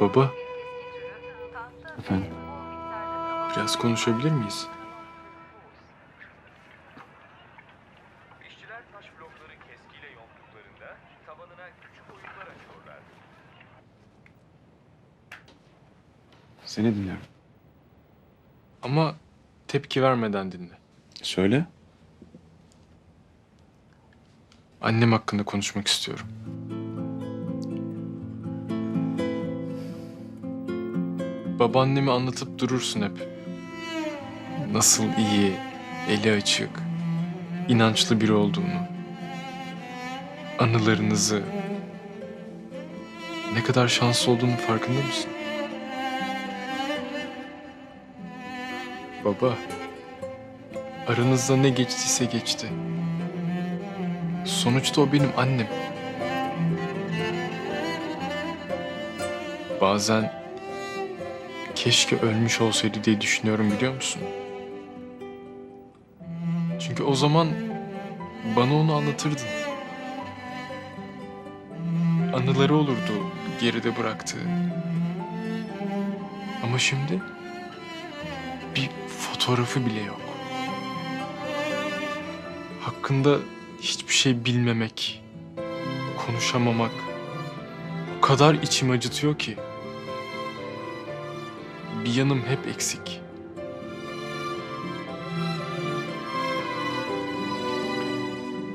Baba, Efendim? biraz konuşabilir miyiz? İşçiler taş blokları keskiyle yonttuklarında tabanına küçük oyuklar açıyorlar. Seni dinliyorum. Ama tepki vermeden dinle. Söyle. Annem hakkında konuşmak istiyorum. Babaannemi anlatıp durursun hep. Nasıl iyi, eli açık, inançlı biri olduğunu. Anılarınızı, ne kadar şanslı olduğunu farkında mısın? Baba, aranızda ne geçtiyse geçti. Sonuçta o benim annem. Bazen keşke ölmüş olsaydı diye düşünüyorum biliyor musun? Çünkü o zaman bana onu anlatırdın. Anıları olurdu geride bıraktığı. Ama şimdi bir fotoğrafı bile yok. Hakkında hiçbir şey bilmemek, konuşamamak o kadar içimi acıtıyor ki. Bir yanım hep eksik.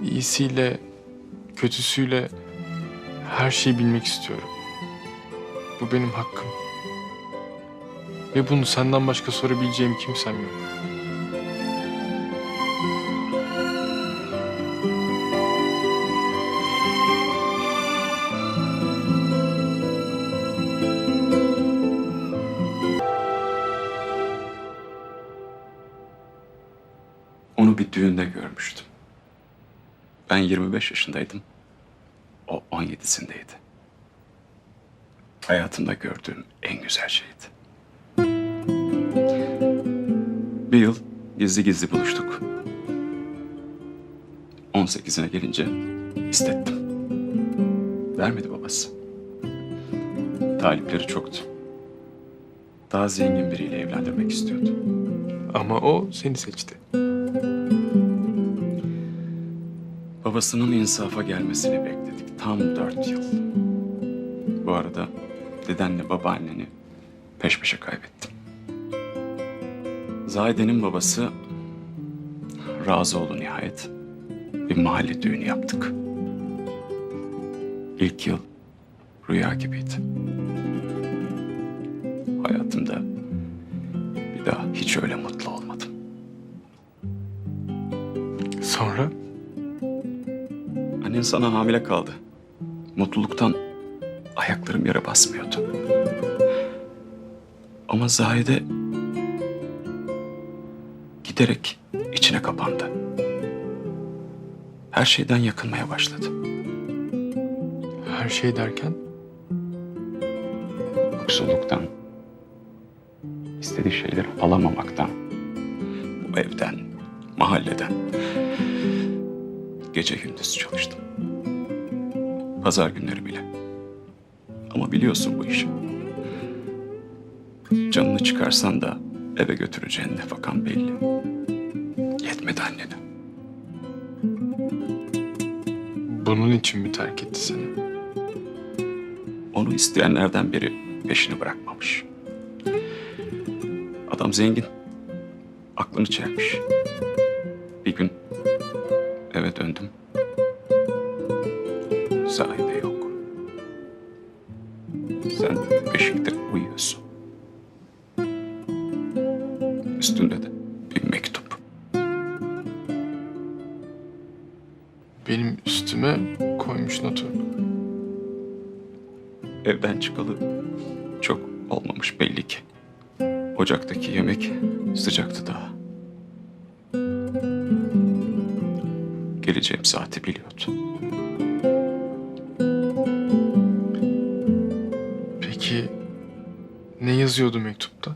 İyisiyle, kötüsüyle her şeyi bilmek istiyorum. Bu benim hakkım. Ve bunu senden başka sorabileceğim kimsem yok. Görmüştüm. Ben 25 yaşındaydım. O 17'sindeydi. Hayatımda gördüğüm en güzel şeydi. Bir yıl gizli gizli buluştuk. 18'ine gelince istettim. Vermedi babası. Talipleri çoktu. Daha zengin biriyle evlendirmek istiyordu. Ama o seni seçti. Babasının insafa gelmesini bekledik. Tam dört yıl. Bu arada dedenle babaanneni peş peşe kaybettim. Zahide'nin babası razı oldu nihayet. Bir mahalle düğünü yaptık. İlk yıl rüya gibiydi. Hayatımda bir daha hiç öyle mutlu olmadım. Sonra Annen sana hamile kaldı. Mutluluktan ayaklarım yere basmıyordu. Ama Zahide giderek içine kapandı. Her şeyden yakınmaya başladı. her şey derken Yoksulluktan, istediği şeyleri alamamaktan, bu evden, mahalleden. Gece gündüz çalıştım. Pazar günleri bile. Ama biliyorsun bu işi. Canını çıkarsan da eve götüreceğin nafakan belli. Yetmedi annene. bunun için mi terk etti seni? Onu isteyenlerden biri peşini bırakmamış. Adam zengin. Aklını çelmiş. Bir gün eve döndüm. Zahide yok. Sen beşikte uyuyorsun. Üstünde de bir mektup. Benim üstüme koymuş notu. Evden çıkalı çok olmamış belli ki. Ocaktaki yemek sıcaktı daha. Geleceğim saati biliyordu. Peki ne yazıyordu mektupta?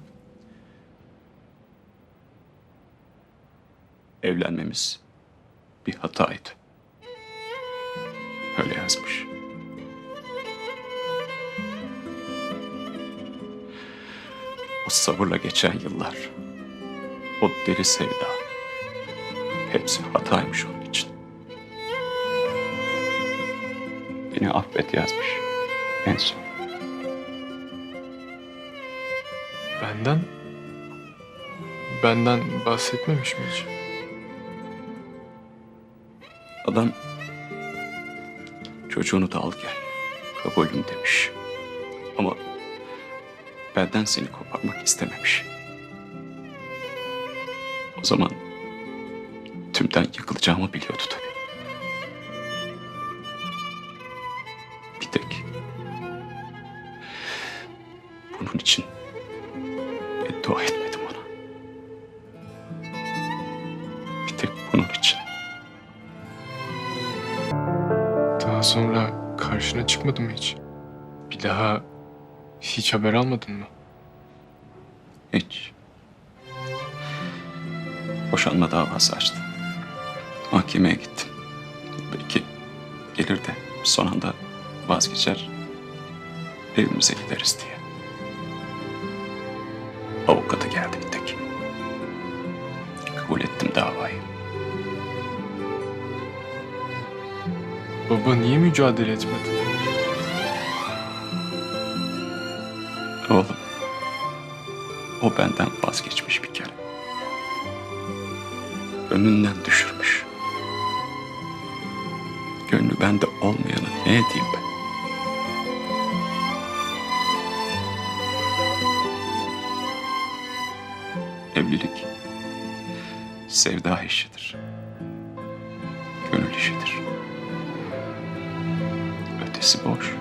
Evlenmemiz bir hataydı. Öyle yazmış. O sabırla geçen yıllar. O deli sevda. Hepsi hataymış onun Beni affet yazmış. En son. Benden? Benden bahsetmemiş mi hiç? Adam çocuğunu da al gel. Kabulüm demiş. Ama benden seni koparmak istememiş. O zaman tümden yıkılacağımı biliyordu tabii. Bunun için beddua etmedim ona. Bir tek bunun için. Daha sonra karşına çıkmadı mı hiç? Bir daha hiç haber almadın mı? Hiç. Boşanma davası açtı. Mahkemeye gittim. Belki gelir de son anda vazgeçer. Evimize gideriz diye. Davayı. Baba niye mücadele etmedin? Oğlum. O benden vazgeçmiş bir kere. Önünden düşürmüş. Gönlü bende olmayanı ne edeyim ben? Evlilik sevda işidir. Gönül işidir. Ötesi boş.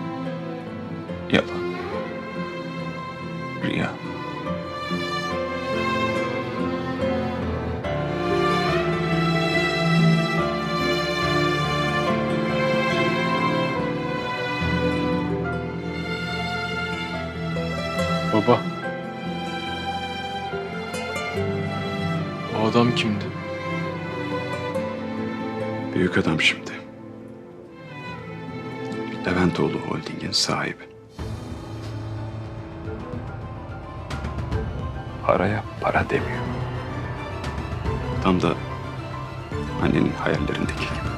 Yalan. Riya. Baba. Adam kimdi? Büyük adam şimdi. Leventoğlu Holding'in sahibi. Paraya para demiyor. Tam da annenin hayallerindeki gibi.